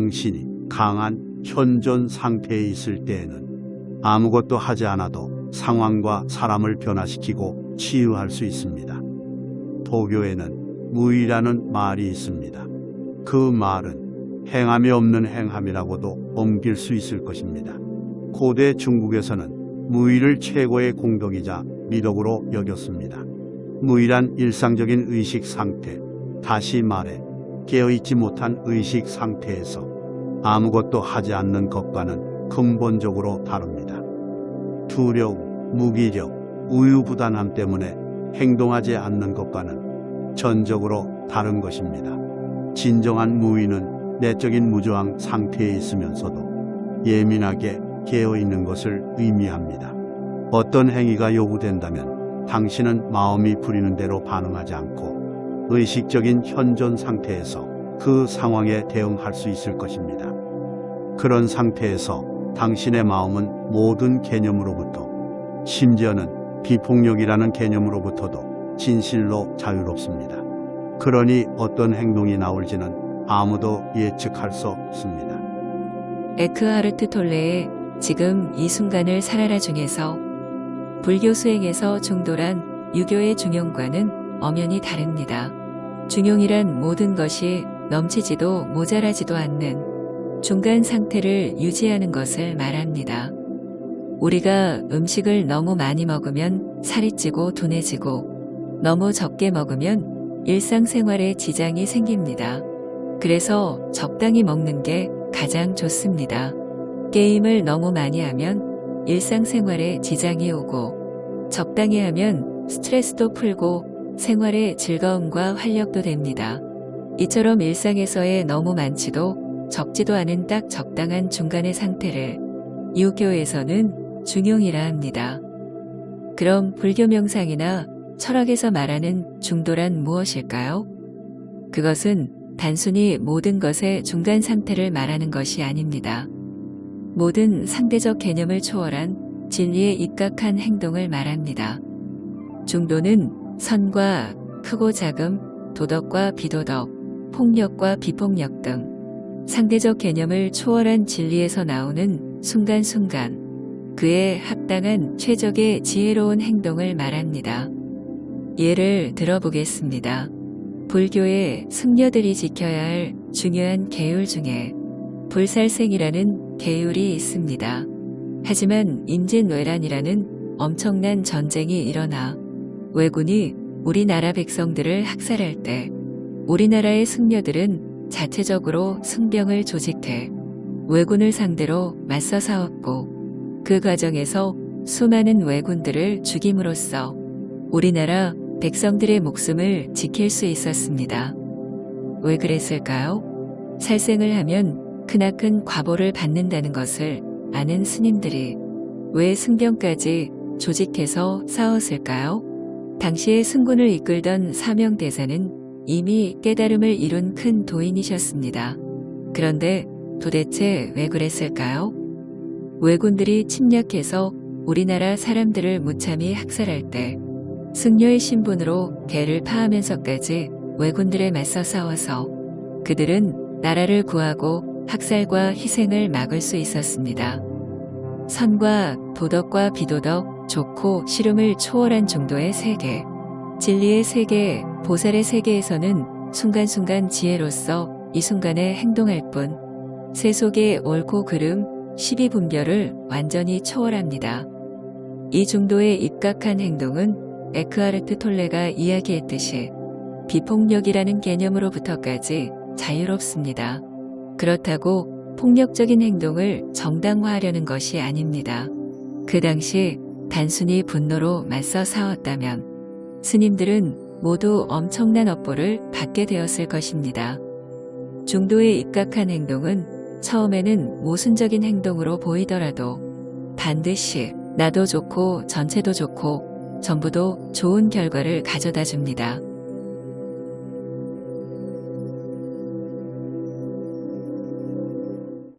당신이 강한 현존 상태에 있을 때에는 아무것도 하지 않아도 상황과 사람을 변화시키고 치유할 수 있습니다. 도교에는 무의라는 말이 있습니다. 그 말은 행함이 없는 행함이라고도 옮길 수 있을 것입니다. 고대 중국에서는 무의를 최고의 공덕이자 미덕으로 여겼습니다. 무의란 일상적인 의식 상태, 다시 말해 깨어있지 못한 의식 상태에서 아무것도 하지 않는 것과는 근본적으로 다릅니다. 두려움, 무기력, 우유부단함 때문에 행동하지 않는 것과는 전적으로 다른 것입니다. 진정한 무의는 내적인 무저항 상태에 있으면서도 예민하게 깨어 있는 것을 의미합니다. 어떤 행위가 요구된다면 당신은 마음이 부리는 대로 반응하지 않고 의식적인 현존 상태에서 그 상황에 대응할 수 있을 것입니다. 그런 상태에서 당신의 마음은 모든 개념으로부터 심지어는 비폭력이라는 개념으로부터도 진실로 자유롭습니다. 그러니 어떤 행동이 나올지는 아무도 예측할 수 없습니다. 에크하르트 톨레의 지금 이 순간을 살아라 중에서 불교 수행에서 중도란 유교의 중용과는 엄연히 다릅니다. 중용이란 모든 것이 넘치지도 모자라지도 않는 중간 상태를 유지하는 것을 말합니다. 우리가 음식을 너무 많이 먹으면 살이 찌고 둔해지고 너무 적게 먹으면 일상생활에 지장이 생깁니다. 그래서 적당히 먹는 게 가장 좋습니다. 게임을 너무 많이 하면 일상생활에 지장이 오고 적당히 하면 스트레스도 풀고 생활에 즐거움과 활력도 됩니다. 이처럼 일상에서의 너무 많지도 적지도 않은 딱 적당한 중간의 상태를 유교에서는 중용이라 합니다. 그럼 불교 명상이나 철학에서 말하는 중도란 무엇일까요? 그것은 단순히 모든 것의 중간 상태를 말하는 것이 아닙니다. 모든 상대적 개념을 초월한 진리에 입각한 행동을 말합니다. 중도는 선과 크고 작음, 도덕과 비도덕, 폭력과 비폭력 등 상대적 개념을 초월한 진리에서 나오는 순간순간 그에 합당한 최적의 지혜로운 행동을 말합니다. 예를 들어보겠습니다. 불교의 승려들이 지켜야 할 중요한 계율 중에 불살생이라는 계율이 있습니다. 하지만 임진왜란이라는 엄청난 전쟁이 일어나 왜군이 우리나라 백성들을 학살할 때 우리나라의 승려들은 자체적으로 승병을 조직해 왜군을 상대로 맞서 싸웠고 그 과정에서 수많은 왜군들을 죽임으로써 우리나라 백성들의 목숨을 지킬 수 있었습니다. 왜 그랬을까요? 살생을 하면 크나큰 과보를 받는다는 것을 아는 스님들이 왜 승병까지 조직해서 싸웠을까요? 당시에 승군을 이끌던 사명대사는 이미 깨달음을 이룬 큰 도인이셨습니다. 그런데 도대체 왜 그랬을까요? 왜군들이 침략해서 우리나라 사람들을 무참히 학살할 때 승려의 신분으로 개를 파하면서까지 왜군들에 맞서 싸워서 그들은 나라를 구하고 학살과 희생을 막을 수 있었습니다. 선과 도덕과 비도덕, 좋고 싫음을 초월한 정도의 세계, 진리의 세계, 보살의 세계에서는 순간순간 지혜로서 이 순간에 행동할 뿐 세속의 옳고 그름, 십이분별을 완전히 초월합니다. 이 정도에 입각한 행동은 에크하르트 톨레가 이야기했듯이 비폭력이라는 개념으로부터까지 자유롭습니다. 그렇다고 폭력적인 행동을 정당화하려는 것이 아닙니다. 그 당시 단순히 분노로 맞서 싸웠다면 스님들은 모두 엄청난 업보를 받게 되었을 것입니다. 중도에 입각한 행동은 처음에는 모순적인 행동으로 보이더라도 반드시 나도 좋고 전체도 좋고 전부도 좋은 결과를 가져다 줍니다.